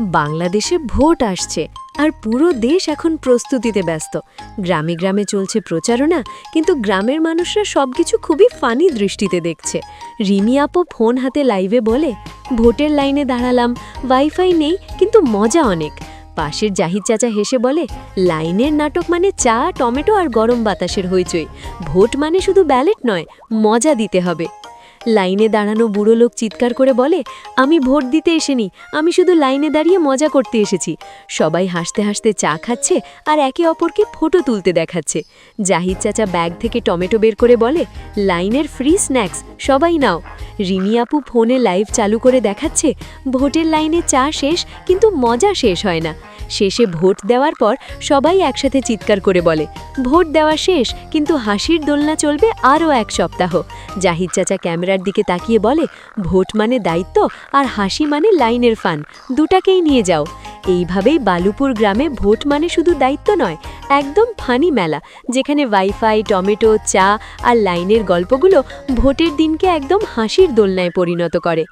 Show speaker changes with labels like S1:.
S1: বাংলাদেশে ভোট আসছে আর পুরো দেশ এখন প্রস্তুতিতে ব্যস্ত। গ্রামে গ্রামে চলছে প্রচারণা, কিন্তু গ্রামের মানুষরা সবকিছু খুবই ফানি দৃষ্টিতে দেখছে। রিমি আপো ফোন হাতে লাইভে বলে, ভোটের লাইনে দাঁড়ালাম ওয়াইফাই নেই, কিন্তু মজা অনেক। পাশের জাহিদ চাচা হেসে বলে, লাইনের নাটক মানে চা, টমেটো আর গরম বাতাসের হইচই। ভোট মানে শুধু ব্যালেট নয়, মজা দিতে হবে। লাইনে দাঁড়ানো বুড়ো লোক চিৎকার করে বলে, আমি ভোট দিতে এসেনি, আমি শুধু লাইনে দাঁড়িয়ে মজা করতে এসেছি। সবাই হাসতে হাসতে চা খাচ্ছে আর একে অপরকে ফটো তুলতে দেখাচ্ছে। জাহিদ চাচা ব্যাগ থেকে টমেটো বের করে বলে, লাইনের ফ্রি স্ন্যাক্স, সবাই নাও। রিমি আপু ফোনে লাইভ চালু করে দেখাচ্ছে, ভোটের লাইনে চা শেষ, কিন্তু মজা শেষ হয় না। শেষে ভোট দেওয়ার পর সবাই একসাথে চিৎকার করে বলে ভোট দেওয়া শেষ, কিন্তু হাসির দোলনা চলবে আরও এক সপ্তাহ। জাহিদ চাচা ক্যামেরার দিকে তাকিয়ে বলে, ভোট মানে দায়িত্ব আর হাসি মানে লাইনের ফান, দুটাকেই নিয়ে যাও। এইভাবেই বালুপুর গ্রামে ভোট মানে শুধু দায়িত্ব নয়, একদম ফানি মেলা, যেখানে ওয়াইফাই, টমেটো, চা আর লাইনের গল্পগুলো ভোটের দিনকে একদম হাসির দোলনায় পরিণত করে।